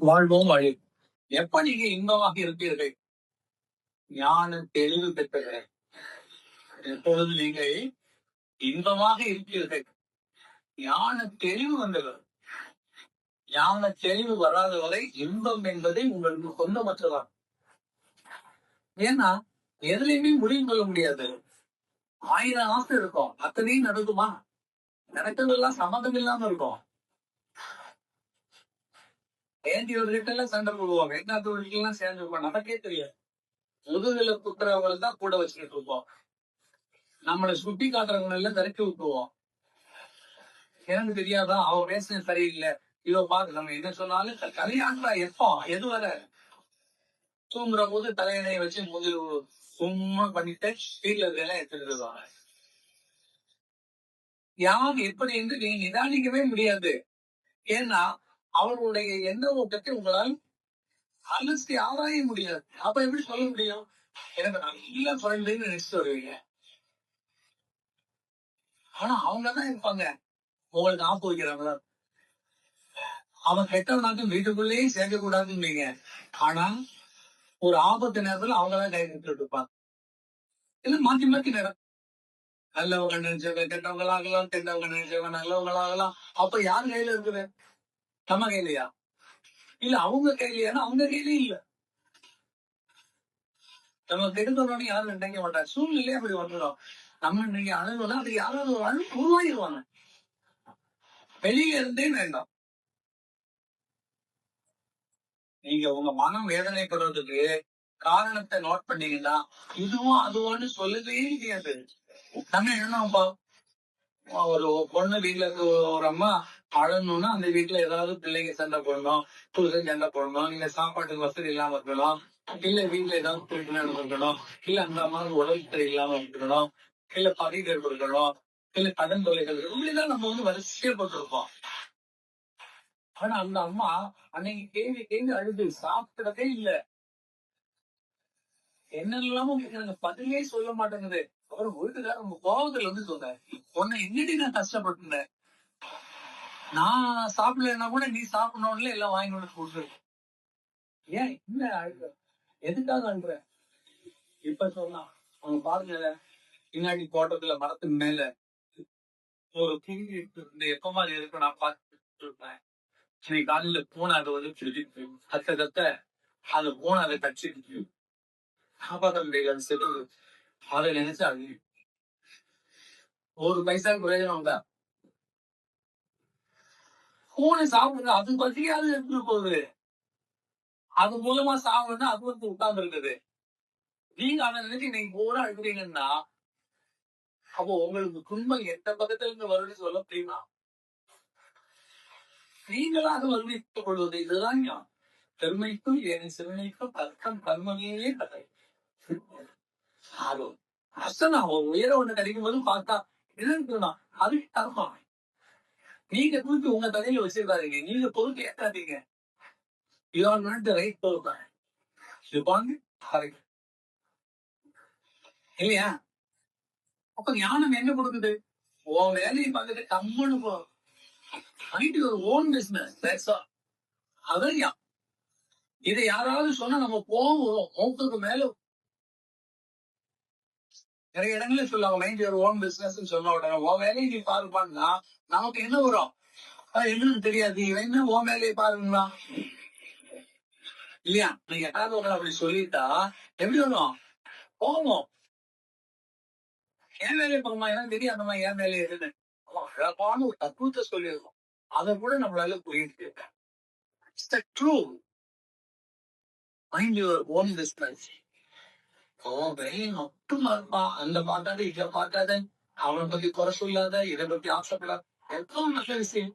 வாழ்வோம் வழி. எப்ப நீங்க இன்பமாக இருப்பீர்கள்? ஞான தெளிவு பெற்றவர். எப்பொழுது நீங்கள் இன்பமாக இருப்பீர்கள்? ஞான தெளிவு வந்தவர். ஞான தெளிவு வராத வரை இன்பம் என்பதை உங்களுக்கு சொந்தமற்றதான் ஏன்னா எதுலையுமே முடிவு கொள்ள முடியாது. ஆயிரம் ஆசை இருக்கும். அத்தனையும் நடக்குமா? நடக்கிறதெல்லாம் சம்மந்தம் இல்லாம இருக்கும். ஏந்தி ஒரு கிட்ட எல்லாம் சண்டை போடுவாங்க? என்ன எல்லாம் சேர்ந்து இருப்போம் நமக்கே தெரியாது முதுகுல குத்துறவங்க தான் கூட வச்சுக்கிட்டு இருப்போம். நம்மளை சுட்டி காட்டுறவங்க எல்லாம் தரைக்கி விட்டுருவோம். எனக்கு தெரியாதா? அவன் பேசுனது சரியில்லை. இதோ பாத்து நம்ம என்ன சொன்னாலும் கல்யாணம் எப்போ? எது வர? தூங்குற போது தலையணையை வச்சு முதல் சும்மா பண்ணிட்டு வீட்டுல இருக்கலாம் எடுத்துட்டு இருக்காங்க யார் எப்படி என்று நீங்க நிதானிக்கவே முடியாது. ஏன்னா அவர்களுடைய எந்த ஓட்டத்தை உங்களால் அலசி ஆராய முடியாது. அப்ப எப்படி சொல்ல முடியும்? எனக்கு நல்ல ஃப்ரெண்டுன்னு நினைச்சிட்டு வருவீங்க. ஆனா அவங்கதான் இருப்பாங்க. உங்களுக்கு ஆப்பு வைக்கிறவங்க. அவன் கெட்டவனாக்கும் வீட்டுக்குள்ளேயே சேர்க்க கூடாதுன்னு ஆனா ஒரு ஆபத்து நேரத்துல அவங்கதான் கை நிறுத்திட்டு இருப்பாங்க இல்ல மாத்தி மாத்தி நேரம் நல்லவங்க நினைச்சவங்க கெட்டவங்களாகலாம் கெட்டவங்க நினைச்சவங்க நல்லவங்களாகலாம். அப்ப யார் கையில இருக்குது? நம்ம கையிலையா? இல்ல அவங்க கையிலயானா அவங்க கையிலயும் இல்ல. நம்ம கெடுக்கணும்னு யாரும் நினைக்க மாட்டாங்க. சூழ்நிலையே அப்படி வந்துடும் நம்ம இன்னைக்கு அணுகுனா அது யாராவது ஒரு அணு உருவாகிடுவாங்க வெளியில இருந்தே வேண்டாம். நீங்க உங்க மனம் வேதனைப்படுறதுக்கு காரணத்தை நோட் பண்ணீங்கன்னா இதுவும் அதுவான்னு சொல்லவே கிடையாது நம்ம என்னப்பா ஒரு பொண்ணு வீட்டுல ஒரு அம்மா அழணும்னா அந்த வீட்டுல ஏதாவது பிள்ளைங்க சண்டை போடணும் புருஷன் சண்டை போடணும் இல்ல சாப்பாட்டுக்கு வசதி இல்லாம இருக்கணும் இல்ல வீட்டுல ஏதாவது பிரச்சனை இருக்கணும் இல்ல அந்த மாதிரி உடல் இல்லாம இருக்கணும் இல்ல பதிகள் இருக்கணும் இல்ல கடன் தொலைகள் இப்படிதான் நம்ம வந்து வரிசையா போட்டிருப்போம். ஆனா அந்த அம்மா அன்னைக்கு கேள்வி கேள்வி அழுது சாப்பிட்டதே இல்ல. என்னெல்லாமோ எனக்கு பதிலே சொல்ல மாட்டேங்குது. அப்புறம் வீட்டுக்காரர் உங்க கோபத்துல வந்து சொன்ன உன்னை என்னடி நான் கஷ்டப்பட்டுனேன் நான் சாப்பிடலன்னா கூட நீ சாப்பிடணும்ல எல்லாம் வாங்கி கொண்டு கொடுத்துரு. ஏன் இல்ல அழுக எதுக்காக அழுற இப்ப சொல்லலாம் அவங்க பாருங்க பின்னாடி தோட்டத்துல மரத்து மேல ஒரு கிளி இருந்து எப்ப மாதிரி இருக்கு நான் பார்த்துட்டு இருப்பேன். இன்னைக்கு காலையில பூனை அதை வந்து பிடிச்சிட்டு அத்த கத்த அந்த பூனை அதை கடிச்சிட்டு காப்பாற்ற முடியாது செத்து அதை நினைச்சு அது ஒரு பைசா பிரயோஜனம் தான் பூனை சாப்பிடுறது அது பத்தியாவது எடுத்துட்டு போகுது அது மூலமா சாப்பிடுறது அது வந்து உட்கார்ந்து இருக்குது நீங்க அதை நினைச்சு நீங்க பூரா எடுக்கிறீங்கன்னா அப்போ உங்களுக்கு துன்பம் எந்த பக்கத்துல இருந்து வருது சொல்ல தெரியுமா நீங்களாக வருவித்துக் கொள்வது இதுதான் பெருமைக்கும் என் சிறுமைக்கும் தர்க்கம் கர்மமே கதை. அசனா உயர ஒண்ணு கிடைக்கும் போது பார்த்தா இதுன்னா அது தர்மம். நீங்க தூக்கி உங்க தலையில வச்சிருக்காதீங்க. நீங்க பொறுப்பு ஏற்காதீங்க you are not the right person இது பாருங்க இல்லையா? அப்ப ஞானம் என்ன கொடுக்குது? உன் வேலையை பார்த்துட்டு கம்மனு போ. மைண்ட் ஒரு ஓன் பிசினஸ் அதான் இதை யாராவது சொன்னா நம்ம போவோம் மூக்குக்கு மேல நிறைய இடங்கள சொல்லுவாங்க மைண்ட் யுவர் ஓன் பிசினஸ் சொன்ன உடனே ஓ வேலையை நீ பாருப்பான்னா நமக்கு என்ன வரும்? என்னன்னு தெரியாது. இவன் என்ன ஓ வேலையை பாருங்களா? இல்லையா? நீங்க யாராவது அப்படி சொல்லிட்டா எப்படி வரும் போவோம் என் வேலையை பார்க்கமா எனக்கு மாதிரி என் வேலையை எதுன்னு. அழகான ஒரு தத்துவத்தை சொல்லியிருக்கோம். அதை கூட நம்மளால புரியுது true mind your own business ஓ வெயில் மட்டுமா இருப்பான் அந்த பார்த்தாத இதை பார்த்தாத அவனை பத்தி குறை சொல்லாத இதை பத்தி ஆசைப்படாத எவ்வளவு நல்ல விஷயம்.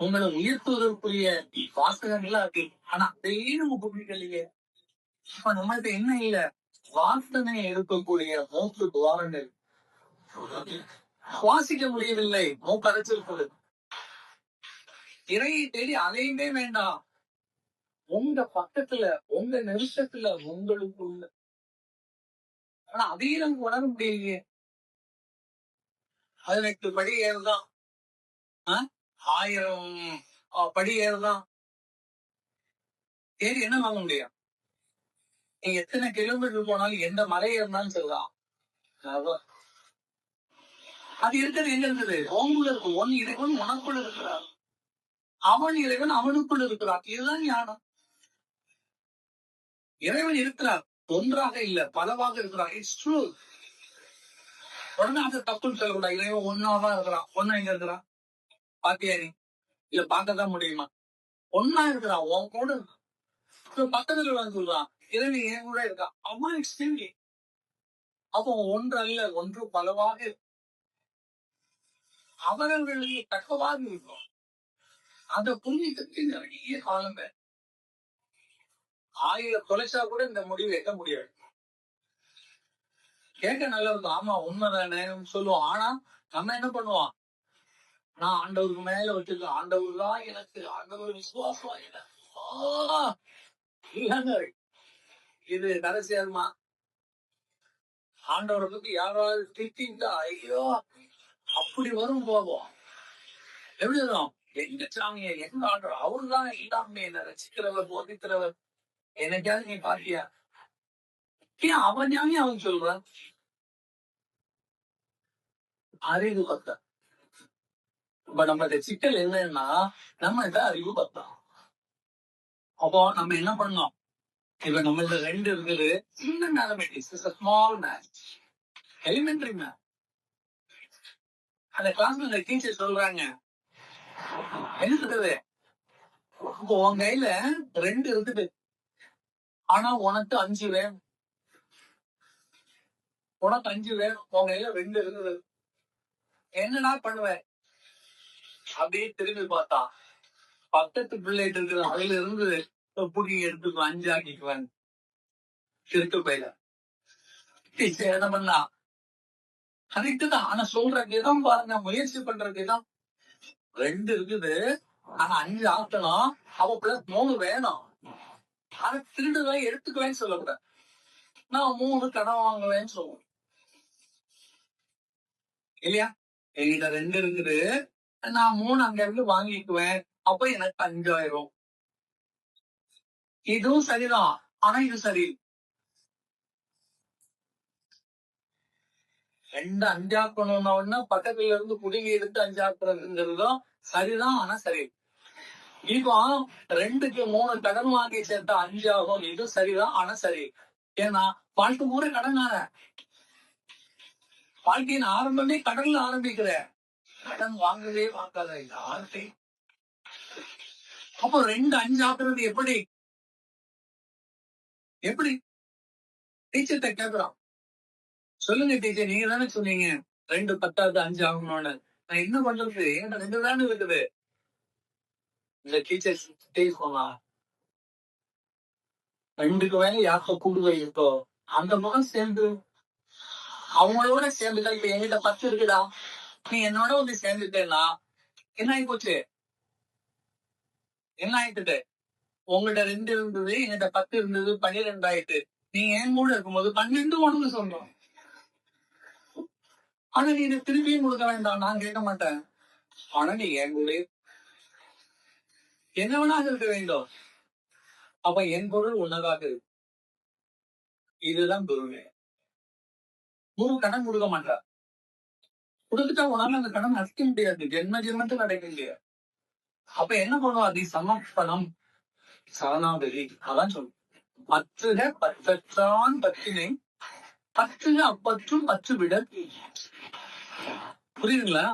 உங்களை உயர்த்துவதற்குரிய வாசகங்கள்லாம் இருக்கு ஆனா அதையே நம்ம புரிஞ்சுக்கலையே இப்ப நம்மள்ட்ட என்ன இல்ல? வாசனை இருக்கக்கூடிய மூக்கு துவாரங்கள். சுவாசிக்க முடியவில்லை. மூக்கரைச்சிருப்பது இறையை தேடி அலையுமே வேண்டாம். உங்க பக்கத்துல உங்க நெருக்கத்துல உங்களுக்குள்ள ஆனா அதையும் நமக்கு உணர முடியலையே. பதினெட்டு படி ஏறுதான். ஆயிரம் படி ஏறுதான். ஏறி என்ன வாங்க முடியும்? நீங்க எத்தனை கிலோமீட்டர் போனாலும் எந்த மலை ஏறினாலும் சரிதான். அதான். அது இருக்கிறது எங்க இருக்குது? உங்களுக்குள்ள இருக்கும் ஒன் இறைவன் உனக்குள்ள இருக்கிறார் அவன் இறைவன் அவனுக்குள் இருக்கிறார் இதுதான் ஞானம். இறைவன் இருக்கிறார் ஒன்றாக இல்ல பலவாக இருக்கிறான் இட்ஸ் ட்ரூ உடனே அந்த தப்புன்னு சொல்லக்கூடாது. இறைவன் ஒன்னாதான் இருக்கிறான். ஒன்னா எங்க இருக்கிறான்? பாத்தியா நீ? இல்ல பார்க்கதான் முடியுமா? ஒன்னா இருக்கிறான். உன் கூட பக்கத்துல சொல்றான் இறைவன் என் கூட இருக்கான். அவன் எக்ஸ்டென்டி அப்போ ஒன்று அல்ல ஒன்று பலவாக இருக்கு. அவர்களுக்கு தக்கவாக இருக்கும் அந்த புண்ணியத்துக்கு நிறைய காலம் வேணும். ஆயிரம் தொலைச்சா கூட இந்த முடிவு எட்ட முடியாது. கேட்க நல்லா இருக்கும் ஆமா உண்மைதானே? சொல்லுவோம். ஆனா நம்ம என்ன பண்ணுவோம்? நான் ஆண்டவருக்கு மேல வச்சிருக்க ஆண்டவர் தான் எனக்கு ஆண்டவர் விசுவாசம் எனக்கு. இல்லைங்க. இது கடைசியாருமா ஆண்டவரை பத்தி யாராவது திட்டிட்டா ஐயோ அப்படி வரும் போவோம். எப்படி வரும்? எங்க சாமிய எங்க ஆண்டவர்? அவர் தான் எல்லாமே என்ன ரசிக்கிறவர் போதிக்கிறவர். என்னைக்காவது நீ பாத்தியா? ஏன் அவன் ஞானி அவன் சொல்றான் அறிவு பத்த இப்ப நம்ம இந்த சிக்கல் என்னன்னா நம்ம இத அறிவு பத்தா அப்போ நம்ம என்ன பண்ணோம் இப்ப நம்மள ரெண்டு இருக்குது. சின்ன mathematics small math elementary math அந்த கிளாஸ்ல இந்த டீச்சர் சொல்றாங்க. என்ன இருக்குது உன் கையில ரெண்டு இருக்குது ஆனா உனக்கு அஞ்சு வேணும். உனக்கு அஞ்சு வேணும். உங்க கையில ரெண்டு இருக்குது. என்னடா பண்ணுவேன் அப்படியே திரும்பி பார்த்தா பக்கத்து பிள்ளைட்டு இருக்கிற அதுல இருந்து புடி எடுத்துக்குவேன் அஞ்சு ஆக்கிக்குவேன். திருத்து பையில. என்ன பண்ணா. கரெக்ட் தான். ஆனா சொல்ற விதம் பாருங்க. முயற்சி பண்ற விதம் ரெண்டு இருக்குது. ஆனா அஞ்சு ஆக்கணும். அவ பிளஸ் மூணு வேணும். அதை திருடுவேன் எடுத்துக்குவேன்னு சொல்லக்கூடாது. நான் மூணு கடன் வாங்குவேன்னு சொல்லுவேன். இல்லையா? என்கிட்ட ரெண்டு இருக்குது. நான் மூணு அங்க இருந்து வாங்கிக்குவேன். அப்ப எனக்கு அஞ்சாயிரம். இதுவும் சரிதான். ஆனா இது சரி ரெண்டு அஞ்சாக்கணும்னா உடனே பக்கத்துல இருந்து குடுங்கி எடுத்து அஞ்சாக்குறதுங்கிறதும் சரிதான் ஆனா சரி இப்போ ரெண்டுக்கு மூணு கடன் வாங்கி சேர்த்தா அஞ்சு ஆகும் இது சரிதான். ஆனா சரி. ஏன்னா வாழ்க்கை முறை கடன் வாழ்க்கையின் ஆரம்பமே கடன்ல ஆரம்பிக்கிற. கடன் வாங்கவே வாங்காத யார்கிட்ட அப்போ ரெண்டு அஞ்சு ஆக்குறது எப்படி? எப்படி டீச்சர்கிட்ட கேக்குறான். சொல்லுங்க டீச்சர் நீங்க தானே சொன்னீங்க. ரெண்டு பத்தாவது அஞ்சு ஆகணும்னு நான் என்ன பண்றது? ஏன்னா ரெண்டு தானே இருக்குது. இந்த டீச்சர் சொன்னா ரெண்டுக்கு மேல யாருக்கோ கூடுவை இருக்கோ அந்த முகம் சேர்ந்து அவங்களோட சேர்ந்துட்டா இப்ப என்கிட்ட பத்து இருக்குடா. நீ என்னோட வந்து சேர்ந்துட்டேன்னா என்ன ஆகி போச்சு என்ன ஆயிட்டு உங்கள்ட்ட ரெண்டு இருந்தது என்கிட்ட பத்து இருந்தது பன்னிரெண்டு ஆயிட்டு. நீங்க என் கூட இருக்கும்போது பன்னெண்டு ஒண்ணு சொல்றோம் ஆனா நீ திரும்பியும் திருப்பியும் கொடுக்க வேண்டாம். நான் கேட்க மாட்டேன். ஆனா நீ என் கூட என்ன வேணாலும் இருக்க வேண்டும். அப்ப என் பொருள் உன்னதாக இருக்கு இதுதான் பொருள் குரு கடன் கொடுக்க மாட்டார். கொடுத்துட்டா உனால அந்த கடன் அடைக்க முடியாது. ஜென்ம ஜென்மத்தில் அடைக்க முடியாது. அப்ப என்ன பண்ணுவா அது சமர்ப்பணம். சரணாகதி. அதான் சொல்லும் பற்றுக பத்தான் பத்தினை பற்றுக அப்பற்றும் பற்று விட புரியுதுங்களா?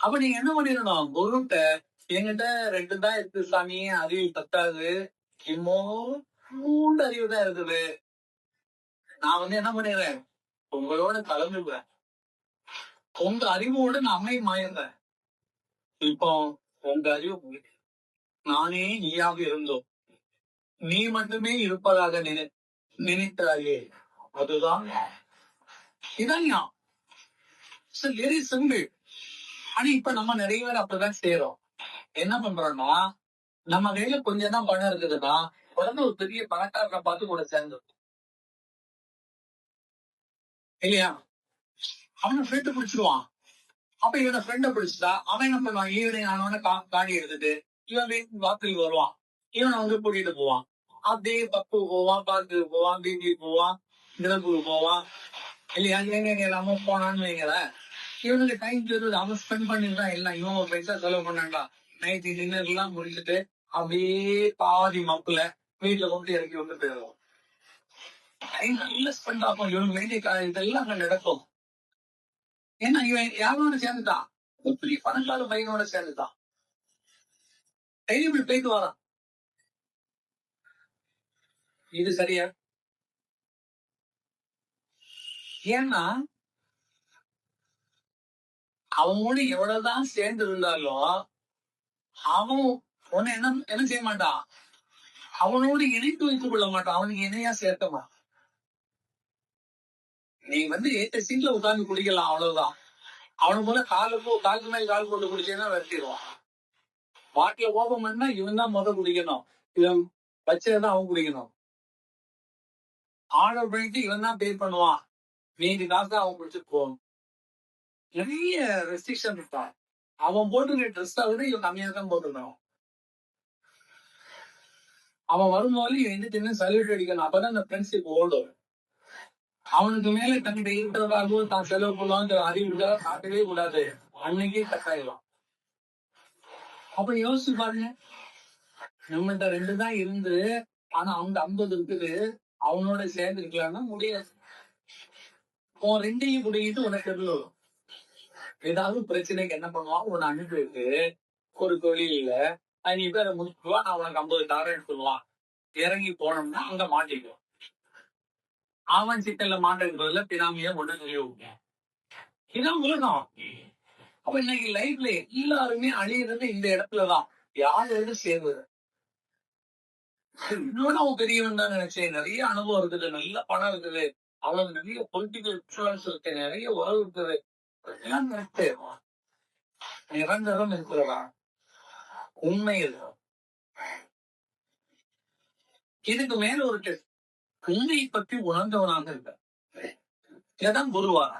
அப்ப நீங்க என்ன பண்ணிடணும்? குருட்ட என்கிட்ட ரெண்டு தான் இருக்கு சாமி. அறிவு பத்தாது. இன்னும் மூன்று அறிவு தான் இருக்குது. நான் வந்து என்ன பண்ணிடுறேன்? உங்களோட கலந்துக்குவேன் உங்க அறிவோட நம்மை அம்மை மாயிருந்தேன் இப்போ உங்க அறிவு நானே நீயாக இருந்தோம். நீ மட்டுமே இருப்பதாக நினை நினைத்தாயே. அதுதான் இதான் வெரி சிம்பிள் ஆனா இப்ப நம்ம நிறைய பேர் அப்படிதான் செய்யறோம் என்ன பண்றோம்னா நம்ம கையில கொஞ்சம் தான் பணம் இருக்குதுன்னா உடனே ஒரு பெரிய பணக்காரரை பார்த்து கூட சேர்ந்து இல்லையா? அவனை ஃப்ரெண்டு பிடிச்சிருவான். அப்ப இவனை ஃப்ரெண்ட பிடிச்சிட்டா அவன் என்ன பண்ணுவான்? ஈவினிங் ஆனவன காணி எடுத்துட்டு இவன் வீட்டு வாக்கில் வருவான். இவனை வந்து கூட்டிட்டு போவான். அப்படியே பப்பு போவான் பார்க்குக்கு போவான் பிபி போவான் நிலப்புக்கு போவான். இல்லையா? எங்க எங்க எல்லாமோ போனான்னு வைங்களேன். இவனுக்கு டைம் தெரியுது அவன் ஸ்பெண்ட் பண்ணிருந்தான் எல்லாம் இவன் பைசா செலவு பண்ணான்டா. நைட்டு டின்னர் எல்லாம் முடிச்சுட்டு அப்படியே பாதி மப்புல வீட்டுல கொண்டு இறக்கி வந்து போயிடுவோம். டைம் நல்ல ஸ்பெண்ட் ஆகும். இவன் வேண்டிய இதெல்லாம் அங்க நடக்கும். ஏன்னா இவன் யாரோட சேர்ந்துட்டான்? ஒரு பெரிய பணக்கால பையனோட சேர்ந்துட்டான். டெய்லி இப்படி போயிட்டு வரான். இது சரியா? ஏன்னா அவனோட எவ்வளவுதான் சேர்ந்து இருந்தாலும் அவன் உன்னை என்ன என்ன செய்ய மாட்டான் அவனோடு இணைத்து வைத்துக் கொள்ள மாட்டான் அவனுக்கு இணையா சேர்த்தமா நீ வந்து ஏத்த சீட்ல உட்கார்ந்து குடிக்கலாம் அவ்வளவுதான். அவனுக்கு போல காலுக்கு காலுக்கு மேல கால் போட்டு குடிச்சேன்னா வெட்டிடுவான் பாட்டில ஓபம் பண்ணா இவன் தான் முத குடிக்கணும் இவன் வச்சதான் அவன் குடிக்கணும் ஆர்டர் பண்ணிட்டு இவன் தான் பே பண்ணுவான். மீதி காசு அவன் குடிச்சிட்டு போகணும் நிறைய ரெஸ்ட்ரிக்ஷன் இருக்கான் அவன் போட்டு ட்ரெஸ் விட இவன் கம்மியா தான் போட்டுருக்கான் அவன். வரும்போது இவன் என்ன தின்னு சல்யூட் அடிக்கணும் அப்பதான் அந்த ஃப்ரெண்ட்ஷிப் ஓடும் அவனுக்கு மேல தன்னுடைய இருக்கிறதாகவும் தான் செலவு பண்ணலாங்கிற அறிவு காட்டவே கூடாது. அன்னைக்கே கட்டாயிடும் அப்ப யோசிச்சு பாருங்க. நம்மள்ட்ட ரெண்டு தான் இருந்து ஆனா அவங்க ஐம்பது இருக்குது. அவனோட சேர்ந்து இருக்கலாம்னா முடியாது. உன் ரெண்டையும் குடிக்கிட்டு உனக்கு எதில் ஏதாவது பிரச்சனைக்கு என்ன பண்ணுவான்? உன்னை அனுப்பிட்டு ஒரு தொழில நீ பேரை முடிச்சுவா நான் உனக்கு ஐம்பது தாரம் சொல்லுவான். இறங்கி போனோம்னா அங்க மாட்டிக்கும் அவன் சிக்கல்ல மாட்டேங்கிறதுல பினாமிய ஒண்ணு தெரியும் இதான் உலகம். அப்ப இன்னைக்கு லைஃப்ல எல்லாருமே அழியிறது இந்த இடத்துலதான். யாரோட சேர்வது இன்னொன்னு அவன் பெரியவன் தான் நினைச்சேன். நிறைய அனுபவம் இருக்குது. நல்ல பணம் இருக்குது. அவனுக்கு நிறைய பொலிட்டிக்கல் இன்சூரன்ஸ் இருக்கு. நிறைய உறவு இருக்குது. நிரந்தரம் இருக்கிறதா உண்மை இது இதுக்கு மேல ஒரு டெஸ்ட் உண்மையை பற்றி உணர்ந்தவனாக இருக்க இதான் குருவாரா